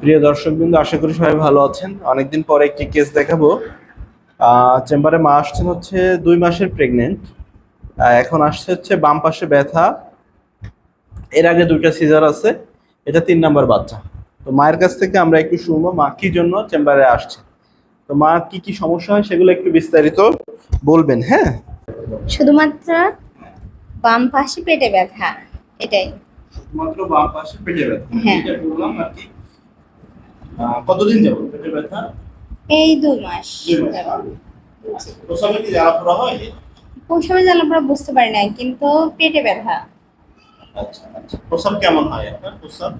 প্রিয় দর্শকবৃন্দ আশা করি সবাই ভালো আছেন। অনেকদিন পরে একটি কেস দেখাবো। আহ, চেম্বারে মা আসছেন হচ্ছে দুই মাসের প্রেগনেন্ট এখন আসছে হচ্ছে বাম পাশে ব্যথা। এর আগে দুইটা সিজার আছে। এটা তিন নাম্বার বাচ্চা। তো মায়ের কাছ থেকে আমরা একটু শুনব মা কি জন্য চেম্বারে আসছে। তো মা কি কি সমস্যা হয় সেগুলো একটু বিস্তারিত বলবেন হ্যাঁ? শুধুমাত্র বাম পাশে পেটে ব্যথা এটাই। শুধুমাত্র বাম পাশে পেটে ব্যথা। হ্যাঁ। এটা বললাম আর কি। কতদিন যাব পেটে ব্যথা? এই দুই মাস। প্রসবে কি জ্বালা পোড়া হয়? পৌঁছাবে জানলে আমরা বুঝতে পারি না কিন্তু পেটে ব্যথা। আচ্ছা আচ্ছা। প্রসব কেমন হয় আপনার? প্রসব?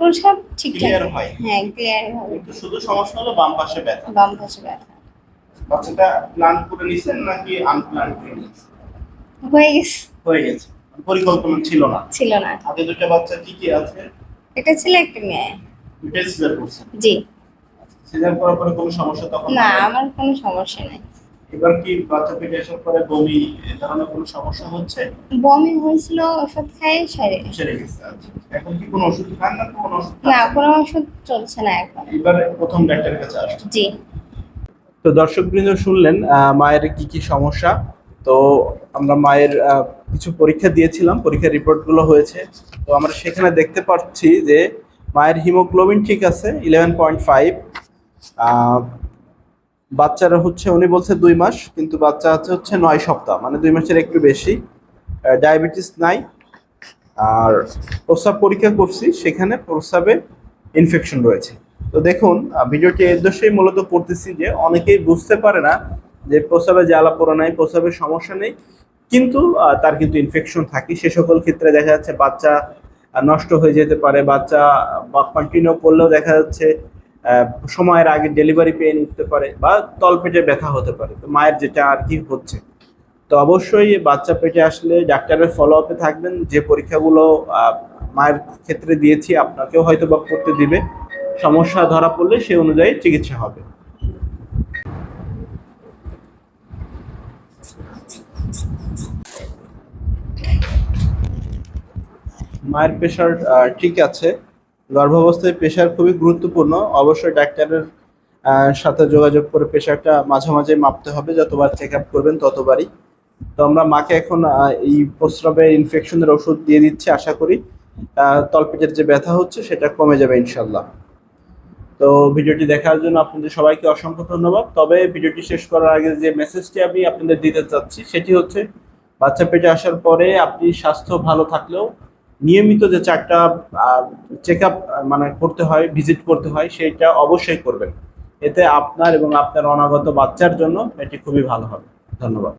প্রসব ঠিকঠাক ক্লিয়ার হয়। হ্যাঁ ক্লিয়ার হবে কিন্তু শুধু সমস্যা হলো বাম পাশে ব্যথা। বাম পাশে ব্যথা। বাচ্চাটা প্ল্যান করে নিছেন নাকি আনপ্ল্যান করে নিছেন? হয়ে গেছে। হয়ে গেছে। পরিকল্পনা ছিল না। ছিল না। আগে দুটো বাচ্চা কি কি আছে? এটা ছিল একটা মেয়ে। দুটাই সিজার করছেন জি। সিজার করার পরে কোনো সমস্যা তখন না আমার কোনো সমস্যা নেই। এবার কি বাচ্চা পেটে আসার পরে বমি এ ধরনের কোনো সমস্যা হচ্ছে? বমি হয়েছিল ওষুধ খাই সারে সেরে গেছে আচ্ছা। এখন কি কোনো ওষুধ খান না কোনো ওষুধ না খাচ্ছেন? কোনো ওষুধ চলছে না এখন। এবারে প্রথম ডাক্তারের কাছে আসছে। জি। তো দর্শকবৃন্দ শুনলেন মায়ের কি কি সমস্যা? তো আমরা মায়ের কিছু পরীক্ষা দিয়েছিলাম পরীক্ষার রিপোর্টগুলো হয়েছে। তো আমরা সেখানে দেখতে পাচ্ছি যে মায়ের হিমোগ্লোবিন ঠিক আছে ইলেভেন পয়েন্ট ফাইভ বাচ্চারা হচ্ছে, উনি বলছে দুই মাস, কিন্তু বাচ্চা আছে হচ্ছে নয় সপ্তাহ মানে দুই মাসের একটু বেশি। ডায়াবেটিস নাই। আর প্রস্রাব পরীক্ষা করছি, সেখানে প্রস্রাবে ইনফেকশন রয়েছে। তো দেখুন ভিডিওটি এর দোষেই মূলত করতেছি যে, অনেকেই বুঝতে পারে না যে প্রস্রাবে জ্বালা পোড়া নাই প্রস্রাবের সমস্যা নেই, কিন্তু তার কিন্তু ইনফেকশন থাকে সে সকল ক্ষেত্রে দেখা যাচ্ছে বাচ্চা নষ্ট হয়ে যেতে পারে, বাচ্চা বা কন্টিনিউ করলেও দেখা যাচ্ছে সময়ের আগে ডেলিভারি পেয়ে নিতে পারে বা তলপেটে ব্যথা হতে পারে। তো মায়ের যেটা আর কি হচ্ছে। তো অবশ্যই বাচ্চা পেটে আসলে ডাক্তারের ফলো আপে থাকবেন। যে পরীক্ষাগুলো মায়ের ক্ষেত্রে দিয়েছি, আপনাকেও হয়তো বা করতে দিবে। সমস্যা ধরা পড়লে সে অনুযায়ী চিকিৎসা হবে। মায়ের প্রেশার ঠিক আছে। গর্ভাবস্থায় প্রেশার খুবই গুরুত্বপূর্ণ। অবশ্যই ডাক্তারের সাথে যোগাযোগ করে প্রেশারটা মাঝে মাঝে মাপতে হবে। যতবার চেক আপ করবেন ততবারই। তো আমরা মাকে এখন এই প্রস্রাবে ইনফেকশনের ওষুধ দিয়ে দিচ্ছি আশা করি। তলপেটের যে ব্যথা হচ্ছে সেটা কমে যাবে ইনশাল্লাহ তো ভিডিওটি দেখার জন্য আপনাদের সবাইকে অসংখ্য ধন্যবাদ। তবে ভিডিওটি শেষ করার আগে যে মেসেজটি আমি আপনাদের দিতে চাচ্ছি, সেটি হচ্ছে, বাচ্চা পেটে আসার পরে আপনি স্বাস্থ্য ভালো থাকলেও নিয়মিত যে চারটা চেক আপ মানে করতে হয় ভিজিট করতে হয়, সেইটা অবশ্যই করবেন। এতে আপনার এবং আপনার অনাগত বাচ্চার জন্য এটি খুবই ভালো হবে। ধন্যবাদ।